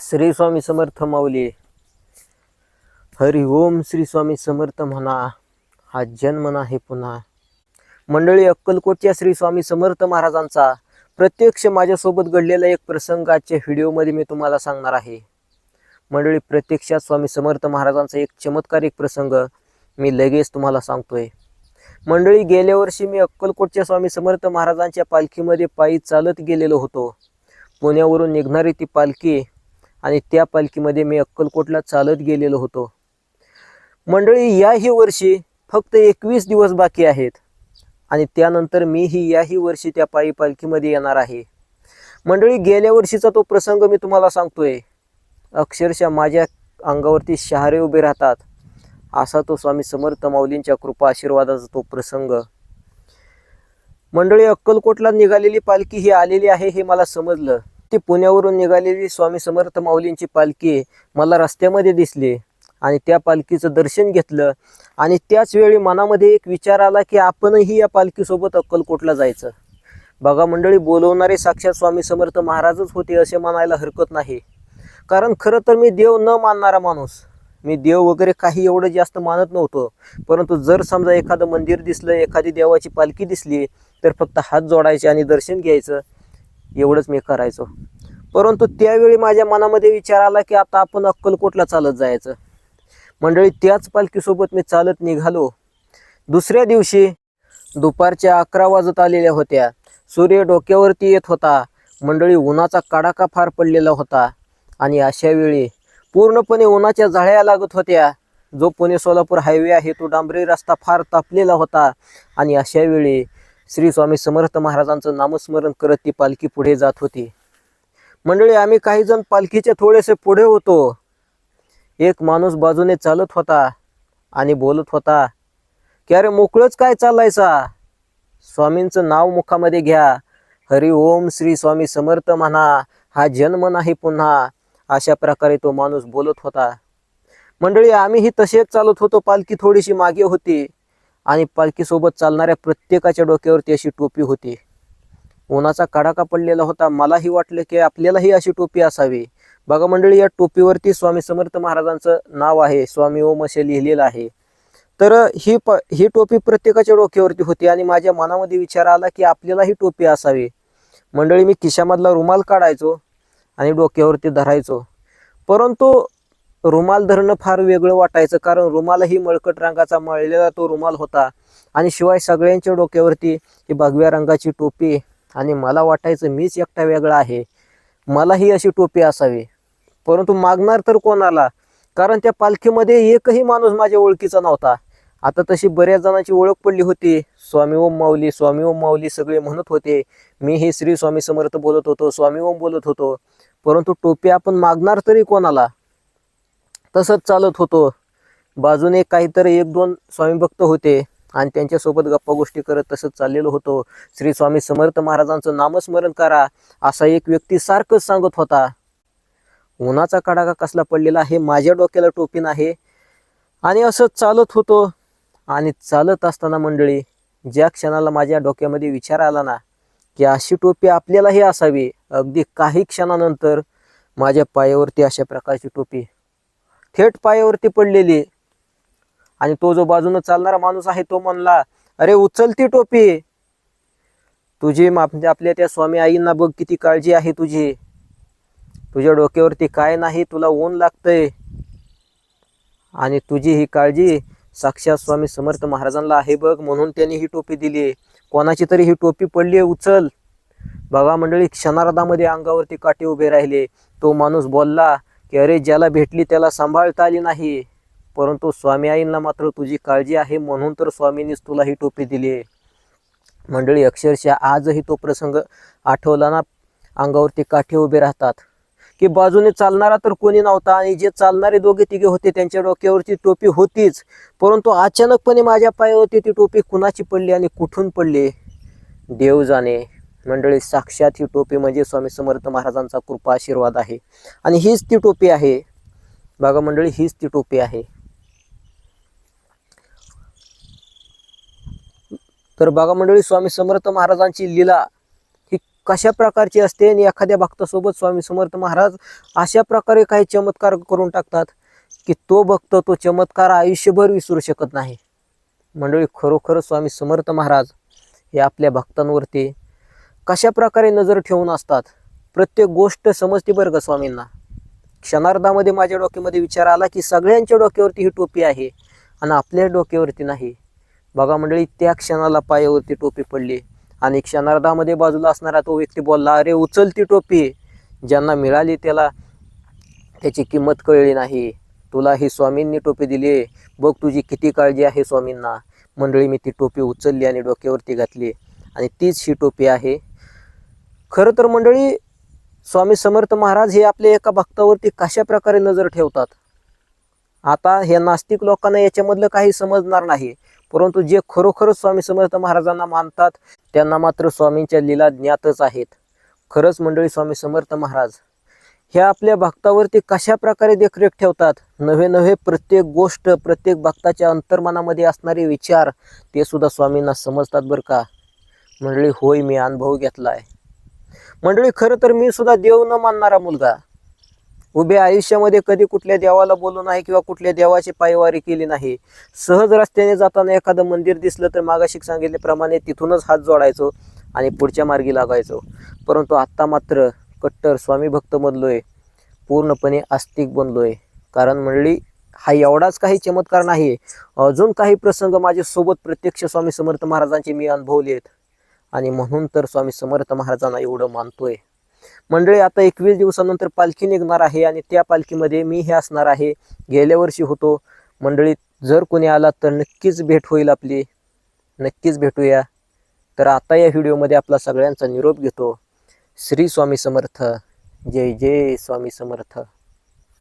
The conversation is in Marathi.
श्री स्वामी समर्थ माऊली. हरी ओम श्री स्वामी समर्थ म्हणा. हा जन्म नाही पुन्हा. मंडळी अक्कलकोटच्या श्री स्वामी समर्थ महाराजांचा प्रत्यक्ष माझ्यासोबत घडलेला एक प्रसंगाच्या व्हिडिओमध्ये मी तुम्हाला सांगणार आहे. मंडळी प्रत्यक्षात स्वामी समर्थ महाराजांचा एक चमत्कारिक प्रसंग मी लगेच तुम्हाला सांगतोय. मंडळी गेल्या वर्षी मी अक्कलकोटच्या स्वामी समर्थ महाराजांच्या पालखीमध्ये पायी चालत गेलेलो होतो. पुण्यावरून निघणारी ती पालखी आणि त्या पालखीमध्ये मी अक्कलकोटला चालत गेलेलो होतो. मंडळी याही वर्षी फक्त एकवीस दिवस बाकी आहेत आणि त्यानंतर मीही याही वर्षी त्या पायी पालखीमध्ये येणार आहे. मंडळी गेल्या वर्षीचा तो प्रसंग मी तुम्हाला सांगतोय. अक्षरशः माझ्या अंगावरती शहारे उभे राहतात. असा तो स्वामी समर्थ माऊलींच्या कृपा आशीर्वादाचा तो प्रसंग. मंडळी अक्कलकोटला निघालेली पालखी ही आलेली आहे हे मला समजलं. ती पुण्यावरून निघालेली स्वामी समर्थ माऊलींची पालखी मला रस्त्यामध्ये दिसली आणि त्या पालखीचं दर्शन घेतलं. आणि त्याच वेळी मनामध्ये एक विचार आला की आपणही या पालखीसोबत अक्कलकोटला जायचं. बघा मंडळी बोलवणारे साक्षात स्वामी समर्थ महाराजच होते असे म्हणायला हरकत नाही. कारण खरं तर मी देव न मानणारा माणूस. मी देव वगैरे काही एवढं जास्त मानत नव्हतो. परंतु जर समजा एखादं मंदिर दिसलं एखादी देवाची पालखी दिसली तर फक्त हात जोडायचे आणि दर्शन घ्यायचं. एवढंच मी करायचो. परंतु त्यावेळी माझ्या मनामध्ये विचार आला की आता आपण अक्कलकोटला चालत जायचं. मंडळी त्याच पालखीसोबत मी चालत निघालो. दुसऱ्या दिवशी दुपारच्या अकरा वाजत आलेल्या होत्या. सूर्य डोक्यावरती येत होता. मंडळी उन्हाचा कडाका फार पडलेला होता आणि अशा वेळी पूर्णपणे उन्हाच्या झळ्या लागत होत्या. जो पुणे सोलापूर हायवे आहे तो डांबरी रस्ता फार तापलेला होता आणि अशा वेळी श्री स्वामी समर्थ महाराजांचं नामस्मरण करत ती पालखी पुढे जात होती. मंडळी आम्ही काही जण पालखीचे थोडेसे पुढे होतो. एक माणूस बाजूने चालत होता आणि बोलत होता की अरे मोकळंच काय चालायचा स्वामींचं नाव मुखामध्ये घ्या. हरी ओम श्री स्वामी समर्थ म्हणा. हा जन्म नाही पुन्हा. अशा प्रकारे तो माणूस बोलत होता. मंडळी आम्हीही तसेच चालत होतो. पालखी थोडीशी मागे होती. आणि पालखीसोबत चालणाऱ्या प्रत्येकाच्या डोक्यावरती अशी टोपी होती. उन्हाचा कडाका पडलेला होता. मलाही वाटलं की आपल्यालाही अशी टोपी असावी. बघा मंडळी या टोपीवरती स्वामी समर्थ महाराजांचं नाव आहे. स्वामी ओम असे लिहिलेलं आहे. तर ही प ही टोपी प्रत्येकाच्या डोक्यावरती होती आणि माझ्या मनामध्ये विचार आला की आपल्यालाही टोपी असावी. मंडळी मी खिशामधला रुमाल काढायचो आणि डोक्यावरती धरायचो. परंतु रुमाल धरणं फार वेगळं वाटायचं कारण रुमालही मळकट रंगाचा मळलेला तो रुमाल होता. आणि शिवाय सगळ्यांच्या डोक्यावरती ही भगव्या रंगाची टोपी आणि मला वाटायचं मीच एकटा वेगळा आहे. मलाही अशी टोपी असावी. परंतु मागणार तर कोणाला? कारण त्या पालखीमध्ये एकही माणूस माझ्या ओळखीचा नव्हता. आता तशी बऱ्याच जणांची ओळख पडली होती. स्वामी ओम माऊली स्वामी ओम माऊली सगळे म्हणत होते. मी हे श्री स्वामी समर्थ बोलत होतो स्वामी ओम बोलत होतो. परंतु टोपी आपण मागणार तरी कोणाला? तसंच चालत होतो. बाजूने काहीतरी एक दोन स्वामी भक्त होते आणि त्यांच्यासोबत गप्पा गोष्टी करत तसंच चाललेलो होतो. श्री स्वामी समर्थ महाराजांचं नामस्मरण करा असा एक व्यक्ती सारखंच सांगत होता. उन्हाचा कडाका कसला पडलेला आहे माझ्या डोक्याला टोपी नाही. आणि असंच चालत होतो. आणि चालत असताना मंडळी ज्या क्षणाला माझ्या डोक्यामध्ये विचार आला ना की अशी टोपी आपल्यालाही असावी अगदी काही क्षणानंतर माझ्या पायावरती अशा प्रकारची टोपी थेट पायावरती पडलेली. आणि तो जो बाजूनं चालणारा माणूस आहे तो म्हणला अरे उचलती टोपी. तुझी म्हणजे आपल्या त्या स्वामी आईंना बघ किती काळजी आहे तुझी. तुझ्या डोक्यावरती काय नाही तुला ऊन लागतंय. आणि तुझी ही काळजी साक्षात स्वामी समर्थ महाराजांना आहे बघ म्हणून त्यांनी ही टोपी दिली. कोणाची तरी ही टोपी पडली आहे उचल. बघा मंडळी क्षणार्धामध्ये अंगावरती काटे उभे राहिले. तो माणूस बोलला की अरे ज्याला भेटली त्याला सांभाळता आली नाही. परंतु स्वामी आईंना मात्र तुझी काळजी आहे म्हणून तर स्वामींनीच तुला ही टोपी दिली आहे. मंडळी अक्षरशः आजही तो प्रसंग आठवला ना अंगावरती काठे उभे राहतात. की बाजूने चालणारा तर कोणी नव्हता आणि जे चालणारे दोघे तिघे होते त्यांच्या डोक्यावरची टोपी होतीच. परंतु अचानकपणे माझ्या पायावरती ती टोपी कुणाची पडली आणि कुठून पडली? देव जाणे. मंडळी साक्षात ही टोपी म्हणजे स्वामी समर्थ महाराजांचा कृपा आशीर्वाद आहे. आणि हीच ती टोपी आहे. बघा मंडळी हीच ती टोपी आहे. तर बघा मंडळी स्वामी समर्थ महाराजांची लीला ही कशा प्रकारची असते आणि एखाद्या भक्तासोबत स्वामी समर्थ महाराज अशा प्रकारे काही चमत्कार करून टाकतात की तो भक्त तो चमत्कार आयुष्यभर विसरू शकत नाही. मंडळी खरोखर स्वामी समर्थ महाराज हे आपल्या भक्तांवरती कशा प्रकारे नजर ठेवून असतात? प्रत्येक गोष्ट समजते बरं का स्वामींना. क्षणार्धामध्ये माझ्या डोक्यामध्ये विचार आला की सगळ्यांच्या डोक्यावरती ही टोपी आहे आणि आपल्या डोक्यावरती नाही. बघा मंडळी त्या क्षणाला पायावरती टोपी पडली आणि क्षणार्धामध्ये बाजूला असणारा तो व्यक्ती बोलला अरे उचल ती टोपी. ज्यांना मिळाली त्याला त्याची किंमत कळली नाही. तुला ही स्वामींनी टोपी दिली आहे. बघ तुझी किती काळजी आहे स्वामींना. मंडळी मी ती टोपी उचलली आणि डोक्यावरती घातली आणि तीच ही टोपी आहे खरं तर मंडळी स्वामी समर्थ महाराज हे आपल्या एका भक्तावरती कशा प्रकारे नजर ठेवतात? आता हे नास्तिक लोकांना याच्यामधलं काही समजणार नाही. परंतु जे खरोखरच स्वामी समर्थ महाराजांना मानतात त्यांना मात्र स्वामींच्या लीला ज्ञातच आहेत. खरंच मंडळी स्वामी समर्थ महाराज ह्या आपल्या भक्तावरती कशा प्रकारे देखरेख ठेवतात? नवे नवे प्रत्येक गोष्ट प्रत्येक भक्ताच्या अंतर्मनामध्ये असणारे विचार ते सुद्धा स्वामींना समजतात बरं का? मंडळी होय मी अनुभव घेतला आहे मंडळी खरं तर मी सुद्धा देव न मानणारा मुलगा. उभ्या आयुष्यामध्ये कधी कुठल्या देवाला बोललो नाही किंवा कुठल्या देवाची पायवारी केली नाही. सहज रस्त्याने जाताना एखादं मंदिर दिसलं तर मागाशी सांगितल्याप्रमाणे तिथूनच हात जोडायचो आणि पुढच्या मार्गी लागायचो. परंतु आत्ता मात्र कट्टर स्वामी भक्त बनलोय पूर्णपणे आस्तिक बनलोय. कारण मंडळी हा एवढाच काही चमत्कार नाही अजून काही प्रसंग माझ्यासोबत प्रत्यक्ष स्वामी समर्थ महाराजांचे मी अनुभवले आहेत. आणि म्हणून तर स्वामी समर्थ महाराजांना एवढं मानतोय. मंडळी आता एकवीस दिवसानंतर पालखी निघणार आहे आणि त्या पालखीमध्ये मी हे असणार आहे. गेल्या वर्षी होतो. मंडळीत जर कोणी आला तर नक्कीच भेट होईल आपली. नक्कीच भेटूया. तर आता या व्हिडिओमध्ये आपला सगळ्यांचा निरोप घेतो. श्री स्वामी समर्थ. जय जय स्वामी समर्थ.